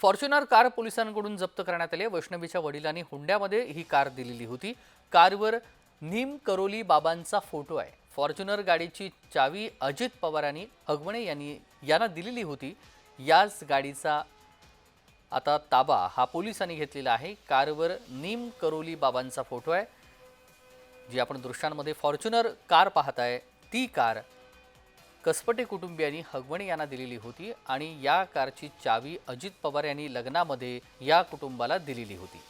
Fortuner car पोलिसांकडून जप्त करण्यात आली वैष्णवीच्या वडिलांनी हुंड्यामध्ये ही कार दिलेली होती. कारवर नीम करोली बाबांचा फोटो आहे. फॉर्च्युनर गाडीची चावी अजित पवारांनी हगवणे यांनी यांना दिलेली होती. याच गाडीचा आता ताबा हा पोलिसांनी घेतलेला आहे. कारवर नीम करोली बाबांचा फोटो आहे. जी आपण दृश्यांमध्ये फॉर्च्युनर कार पाहताय ती कार कसपटे कुटुंबियांनी हगवणे यांना दिलेली होती आणि या कारची चावी अजित पवार यांनी लग्नामध्ये या कुटुंबाला दिलेली होती.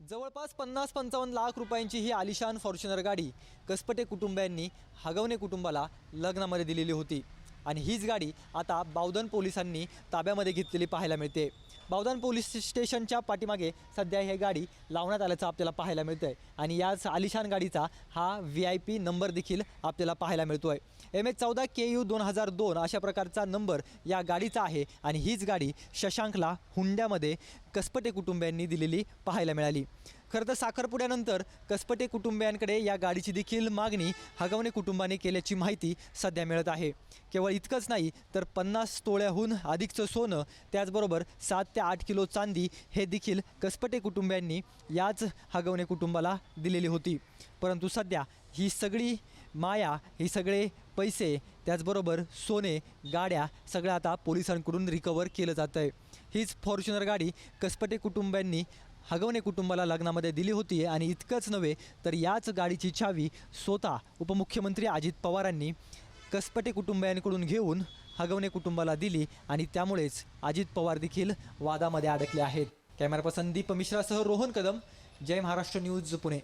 जवळपास पन्नास पंचावन्न लाख रुपयांची ही आलिशान फॉर्च्युनर गाडी कसपटे कुटुंबियांनी हगवणे कुटुंबाला लग्नामध्ये दिलेली होती. आणि हीच गाडी आता बावधन पोलिसांनी ताब्यामध्ये घेतलेली पाहायला मिळते. बावधान पोलीस स्टेशनच्या पाठीमागे सध्या ही गाडी लावण्यात आल्याचं आपल्याला पाहायला मिळतं आहे आणि याच आलिशान गाडीचा हा व्ही आय पी नंबर देखील आपल्याला पाहायला मिळतो आहे एम एच चौदा के यू दोन हजार दोन अशा प्रकारचा नंबर या गाडीचा आहे आणि हीच गाडी शशांकला हुंड्यामध्ये कसपटे कुटुंबियांनी दिलेली पाहायला मिळाली. खरं तर साखरपुड्यानंतर कसपटे कुटुंबियांकडे या गाडीची देखील मागणी हगवणे कुटुंबाने केल्याची माहिती सध्या मिळत आहे. केवळ इतकंच नाही तर पन्नास तोळ्याहून अधिकचं सोनं त्याचबरोबर सात ते आठ किलो चांदी हे देखील कसपटे कुटुंबियांनी याच हगवणे कुटुंबाला दिलेली होती. परंतु सध्या ही सगळी माया ही सगळे पैसे त्याचबरोबर सोने गाड्या सगळ्या आता पोलिसांकडून रिकवर केलं जातं आहे हीच फॉर्च्युनर गाडी कसपटे कुटुंबियांनी हगवणे कुटुंबाला लग्नामध्ये दिली होती आणि इतकंच नव्हे तर याच गाडीची चावी स्वतः उपमुख्यमंत्री अजित पवारांनी कसपटे कुटुंबियांकडून घेऊन हगवणे कुटुंबाला दिली आणि त्यामुळेच अजित पवार देखील वादामध्ये अडकले आहेत. कॅमेरा पर्सन दीप मिश्रासह रोहन कदम जय महाराष्ट्र न्यूज पुणे.